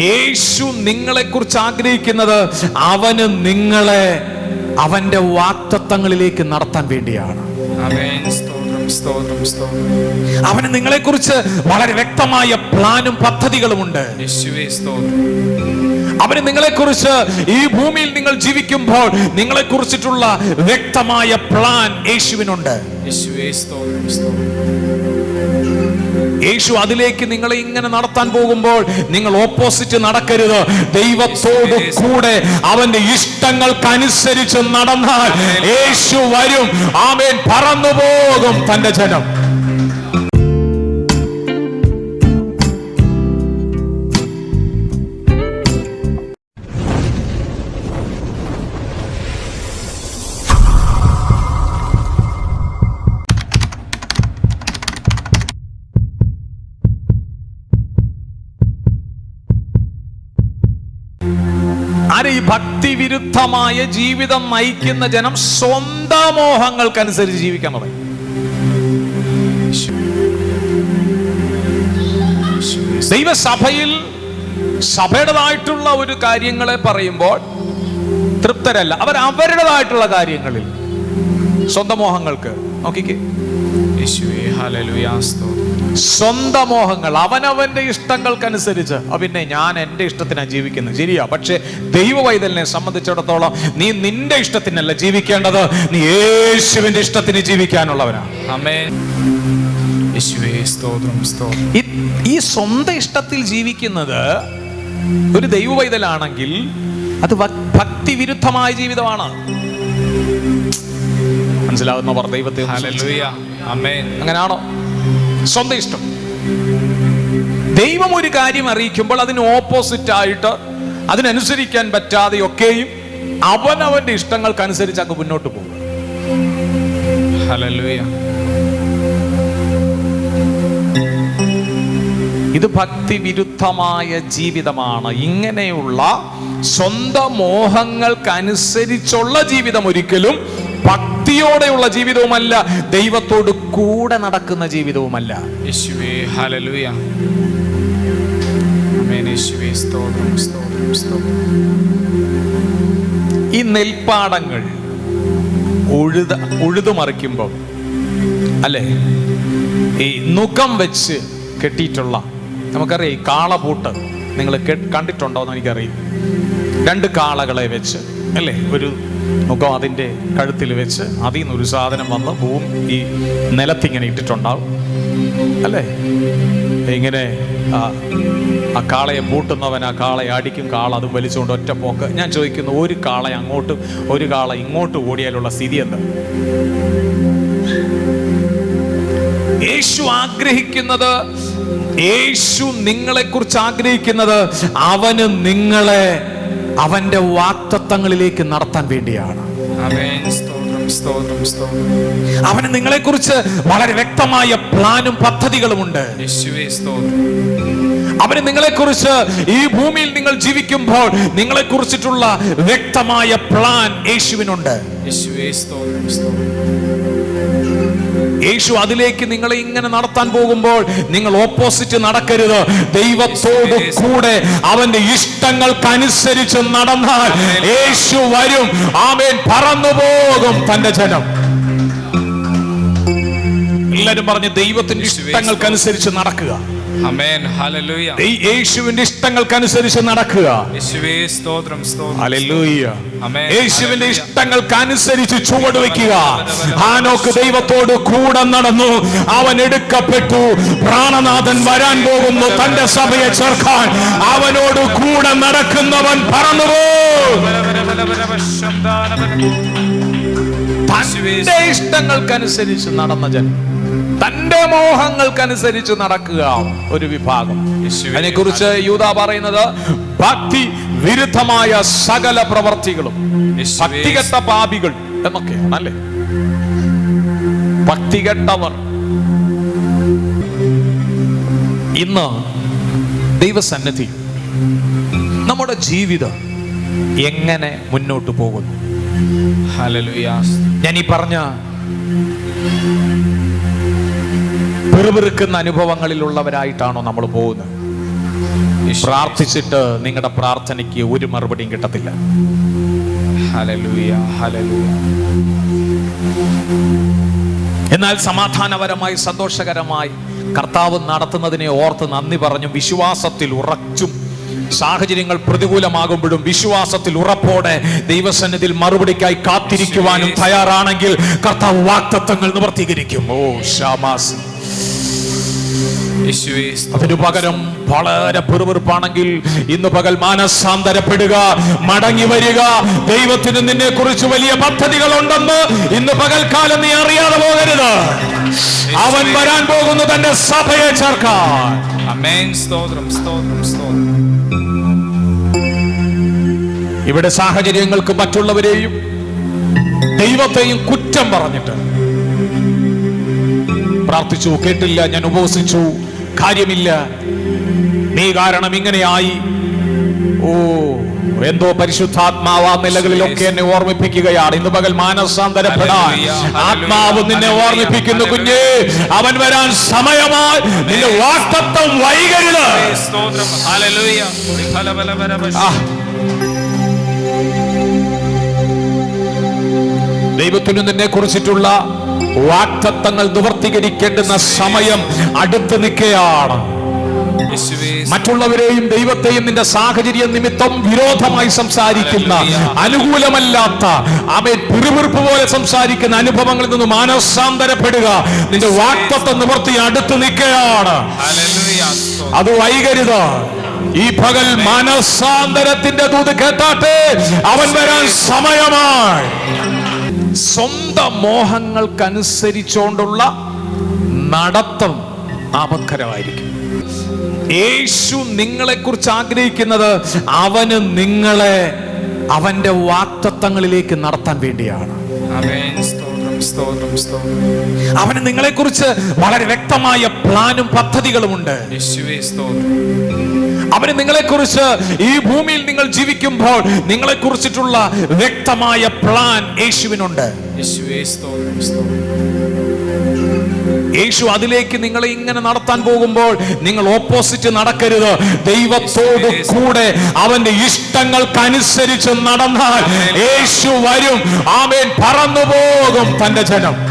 യേശു നിങ്ങളെ കുറിച്ച് ആഗ്രഹിക്കുന്നത് അവന് നിങ്ങളെ അവന്റെ വാക്തത്വങ്ങളിലേക്ക് നടത്താൻ വേണ്ടിയാണ്. അവന് നിങ്ങളെ കുറിച്ച് വളരെ വ്യക്തമായ പ്ലാനും പദ്ധതികളുമുണ്ട്. യേശുവേ സ്തോത്രം. അവന് നിങ്ങളെ കുറിച്ച് ഈ ഭൂമിയിൽ നിങ്ങൾ ജീവിക്കുമ്പോൾ നിങ്ങളെ കുറിച്ചിട്ടുള്ള വ്യക്തമായ പ്ലാൻ യേശുവിനുണ്ട്. യേശുവേ സ്തോത്രം സ്തോത്രം. യേശു അതിലേക്ക് നിങ്ങളെ ഇങ്ങനെ നടത്താൻ പോകുമ്പോൾ നിങ്ങൾ ഓപ്പോസിറ്റ് നടക്കരുത്. ദൈവത്തോട് കൂടെ അവന്റെ ഇഷ്ടങ്ങൾക്കനുസരിച്ച് നടന്നാൽ യേശു വരും. ആമേൻ. പറന്നു പോകും തന്റെ ജനം. ആരെ ഈ ഭക്തി വിരുദ്ധമായ ജീവിതം നയിക്കുന്ന ജനം സ്വന്തം മോഹങ്ങൾക്കനുസരിച്ച് ജീവിക്കാൻ തുടങ്ങി ദൈവസഭയിൽ സഭയുടേതായിട്ടുള്ള ഒരു കാര്യങ്ങളെ പറയുമ്പോൾ തൃപ്തരല്ല. അവർ അവരുടേതായിട്ടുള്ള കാര്യങ്ങളിൽ സ്വന്തം മോഹങ്ങൾക്ക് നോക്കിക്കേ. യേശുവേ ഹല്ലേലൂയ സ്തോത്രം. സ്വന്തം മോഹങ്ങൾ അവനവന്റെ ഇഷ്ടങ്ങൾക്കനുസരിച്ച്. പിന്നെ ഞാൻ എന്റെ ഇഷ്ടത്തിനാണ് ജീവിക്കുന്നത്. ശരിയാ. പക്ഷെ ദൈവവൈതലിനെ സംബന്ധിച്ചിടത്തോളം നീ നിന്റെ ഇഷ്ടത്തിനല്ല ജീവിക്കേണ്ടത്. നീ യേശുവിന്റെ ഇഷ്ടത്തിന് ജീവിക്കാനുള്ളവനാണ് ഈ- സ്വന്തം ഇഷ്ടത്തിൽ ജീവിക്കുന്നത് ഒരു ദൈവവൈതലാണെങ്കിൽ അത് ഭക്തി വിരുദ്ധമായ ജീവിതമാണ്. മനസ്സിലാവുന്ന ദൈവത്തെ അങ്ങനാണോ? സ്വന്തം ഇഷ്ടം. ദൈവം ഒരു കാര്യം അറിയിക്കുമ്പോൾ അതിന് ഓപ്പോസിറ്റ് ആയിട്ട് അതിനനുസരിക്കാൻ പറ്റാതെയൊക്കെയും അവനവന്റെ ഇഷ്ടങ്ങൾക്കനുസരിച്ച് അങ്ങ് മുന്നോട്ട് പോകും. ഇത് ഭക്തി വിരുദ്ധമായ ജീവിതമാണ്. ഇങ്ങനെയുള്ള സ്വന്തം മോഹങ്ങൾക്കനുസരിച്ചുള്ള ജീവിതം ഒരിക്കലും ഭക്തിയോടെയുള്ള ജീവിതവുമല്ല ദൈവത്തോട് കൂടെ നടക്കുന്ന ജീവിതവുമല്ല. ഈ നെൽപ്പാടങ്ങൾ ഉഴുത ഉഴുതുമറിക്കുമ്പോൾ അല്ലേ? ഈ നുഖം വെച്ച് കെട്ടിയിട്ടുള്ള നമുക്കറിയാം ഈ കാളപൂട്ട് നിങ്ങൾ കണ്ടിട്ടുണ്ടോ എന്ന് എനിക്കറിയും രണ്ട് കാളകളെ വെച്ച് അല്ലേ? ഒരു നുകം അതിന്റെ കഴുത്തിൽ വെച്ച് അതിൽ നിന്ന് ഒരു സാധനം വന്ന് ഭൂമി ഈ നിലത്തിങ്ങനെ ഇട്ടിട്ടുണ്ടാവും. അല്ലേ? ഇങ്ങനെ ആ കാളയെ പൂട്ടുന്നവൻ ആ കാളയെ അടിക്കും കാള അതും വലിച്ചുകൊണ്ട് ഒറ്റ പോക്ക്. ഞാൻ ചോദിക്കുന്നു ഒരു കാള അങ്ങോട്ട് ഒരു കാള ഇങ്ങോട്ട് ഓടിയാലുള്ള സ്ഥിതി എന്താ? യേശു ആഗ്രഹിക്കുന്നത് യേശു നിങ്ങളെ കുറിച്ച് ആഗ്രഹിക്കുന്നത് അവന് നിങ്ങളെ അവന്റെ വാക്തത്വങ്ങളിലേക്ക് നടത്താൻ വേണ്ടിയാണ്. അവന് നിങ്ങളെ കുറിച്ച് വളരെ വ്യക്തമായ പ്ലാനും പദ്ധതികളുമുണ്ട്. യേശുവേ സ്തോത്രം. അവന് നിങ്ങളെ കുറിച്ച് ഈ ഭൂമിയിൽ നിങ്ങൾ ജീവിക്കുമ്പോൾ നിങ്ങളെ കുറിച്ചിട്ടുള്ള വ്യക്തമായ പ്ലാൻ യേശുവിനുണ്ട്. യേശുവേ സ്തോത്രം സ്തോത്രം. യേശു അതിലേക്ക് നിങ്ങളെ ഇങ്ങനെ നടത്താൻ പോകുമ്പോൾ നിങ്ങൾ ഓപ്പോസിറ്റ് നടക്കരുത്. ദൈവത്തോട് കൂടെ അവന്റെ ഇഷ്ടങ്ങൾക്കനുസരിച്ച് നടന്നാൽ യേശു വരും. ആമേൻ. പറന്നു പോകും തന്റെ ജനം. എല്ലാരും പറഞ്ഞ് ദൈവത്തിന്റെ ഇഷ്ടങ്ങൾക്കനുസരിച്ച് നടക്കുക. ആമേൻ ഇഷ്ടങ്ങൾക്ക് അനുസരിച്ച് യേശുവിന്റെ നടക്കുക. യേശുവിന്റെ ഇഷ്ടങ്ങൾക്ക് അനുസരിച്ച് ചുവട് വെക്കുക. ഹാനോക്ക് ദൈവത്തോട് കൂടെ നടന്നു. അവൻ എടുക്കപ്പെട്ടു. പ്രാണനാഥൻ വരാൻ പോകുന്നു. തന്റെ സഭയെ ചേർക്കാൻ. അവനോട് കൂടെ നടക്കുന്നവൻ പറന്നുപോ. തന്റെ ഇഷ്ടങ്ങൾക്കനുസരിച്ച് നടന്ന ജനം. തന്റെ മോഹങ്ങൾക്കനുസരിച്ച് നടക്കുക ഒരു വിഭാഗം. അതിനെ കുറിച്ച് യൂത പറയുന്നത് ഭക്തി വിരുദ്ധമായ സകല പ്രവർത്തികളും. ഭക്തികെട്ട പാപികൾ എന്നൊക്കെയാണ് അല്ലേ? ഭക്തികെട്ടവർ. ഇന്ന് ദൈവസന്നിധി നമ്മുടെ ജീവിതം എങ്ങനെ മുന്നോട്ട് പോകുന്നു? ഞാൻ ഈ പറഞ്ഞ പിറുപിറുക്കുന്ന അനുഭവങ്ങളിലുള്ളവരായിട്ടാണോ നമ്മൾ പോകുന്നത്? പ്രാർത്ഥിച്ചിട്ട് നിങ്ങളുടെ പ്രാർത്ഥനയ്ക്ക് ഒരു മറുപടിയും കിട്ടത്തില്ല. എന്നാൽ സമാധാനപരമായി സന്തോഷകരമായി കർത്താവ് നടത്തുന്നതിനെ ഓർത്ത് നന്ദി പറഞ്ഞു വിശ്വാസത്തിൽ ഉറച്ചും സാഹചര്യങ്ങൾ പ്രതികൂലമാകുമ്പോഴും വിശ്വാസത്തിൽ ഉറപ്പോടെ ദൈവസന്നിധിയിൽ മറുപടിക്കായി കാത്തിരിക്കുവാനും തയ്യാറാണെങ്കിൽ കർത്താവ് വാക്തത്വങ്ങൾ നിവർത്തീകരിക്കും. ഓ ഷാമാസ്. അതിനു പകരം വളരെ പെറുപെറുപ്പാണെങ്കിൽ ഇന്ന് പകൽ മാനസാന്തരപ്പെടുക മടങ്ങി വരിക. ദൈവത്തിന് നിന്നെ കുറിച്ച് വലിയ പദ്ധതികൾ ഉണ്ടെന്ന് ഇന്ന് പകൽക്കാലം നീ അറിയാതെ പോകരുത്. അവൻ വരാൻ പോകുന്നു തന്റെ സഭയെ ചേർക്കാൻ. ഇവിടെ സാഹചര്യങ്ങൾക്ക് മറ്റുള്ളവരെയും ദൈവത്തെയും കുറ്റം പറഞ്ഞിട്ട് പ്രാർത്ഥിച്ചു കേട്ടില്ല ഞാൻ ഉപവസിച്ചു. കാര്യമില്ല. നീ കാരണം ഇങ്ങനെയായി. ഓ എന്തോ പരിശുദ്ധാത്മാവ് ആ നിലകളിലൊക്കെ എന്നെ ഓർമ്മിപ്പിക്കുകയാണ്. ഇന്ന് പകൽ മാനസാന്തരപ്പെടാൻ. ആത്മാവ് നിന്നെ ഓർമ്മിപ്പിക്കുന്നു കുഞ്ഞ്. അവൻ വരാൻ സമയമായി. നിന്റെ വാക്തത്വം വൈകരുത്. ദൈവത്തിന് നിന്നെ കുറിച്ചിട്ടുള്ള വാക്തത്വങ്ങൾ നിവർത്തീകരിക്കേണ്ടുന്ന സമയം അടുത്ത് നിൽക്കുകയാണ്. മറ്റുള്ളവരെയും ദൈവത്തെയും നിന്റെ സാഹചര്യ നിമിത്തം വിരോധമായി സംസാരിക്കുന്ന അനുകൂലമല്ലാത്ത അവൻ പിറുപിറുപ്പ് പോലെ സംസാരിക്കുന്ന അനുഭവങ്ങളിൽ നിന്ന് മാനസാന്തരപ്പെടുക. നിന്റെ വാക്തത്വം നിവർത്തി അടുത്ത് നിൽക്കുകയാണ്. അത് വൈകരുത്. ഈ പകൽ മാനസാന്തരത്തിന്റെ ദൂത് കേട്ടാട്ടെ. അവൻ വരാൻ സമയമായി. സ്വന്തം മോഹങ്ങൾക്കനുസരിച്ചുകൊണ്ടുള്ള നടത്തം ആപത്കരമായിരിക്കും. യേശു നിങ്ങളെ കുറിച്ച് ആഗ്രഹിക്കുന്നത് അവന് നിങ്ങളെ അവന്റെ വാക്തത്വങ്ങളിലേക്ക് നടത്താൻ വേണ്ടിയാണ്. അവന് അവന് നിങ്ങളെക്കുറിച്ച് വളരെ വ്യക്തമായ പ്ലാനും പദ്ധതികളുമുണ്ട്. അവന് നിങ്ങളെക്കുറിച്ച് ഈ ഭൂമിയിൽ നിങ്ങൾ ജീവിക്കുമ്പോൾ നിങ്ങളെ കുറിച്ചിട്ടുള്ള വ്യക്തമായ പ്ലാൻ യേശുവിനുണ്ട്. യേശു അതിലേക്ക് നിങ്ങളെ ഇങ്ങനെ നടത്താൻ പോകുമ്പോൾ നിങ്ങൾ ഓപ്പോസിറ്റ് നടക്കരുത്. ദൈവത്തോട് കൂടെ അവന്റെ ഇഷ്ടങ്ങൾക്കനുസരിച്ച് നടന്നാൽ യേശു വരും. ആമേൻ. പറന്നു പോകും തന്റെ ജനം.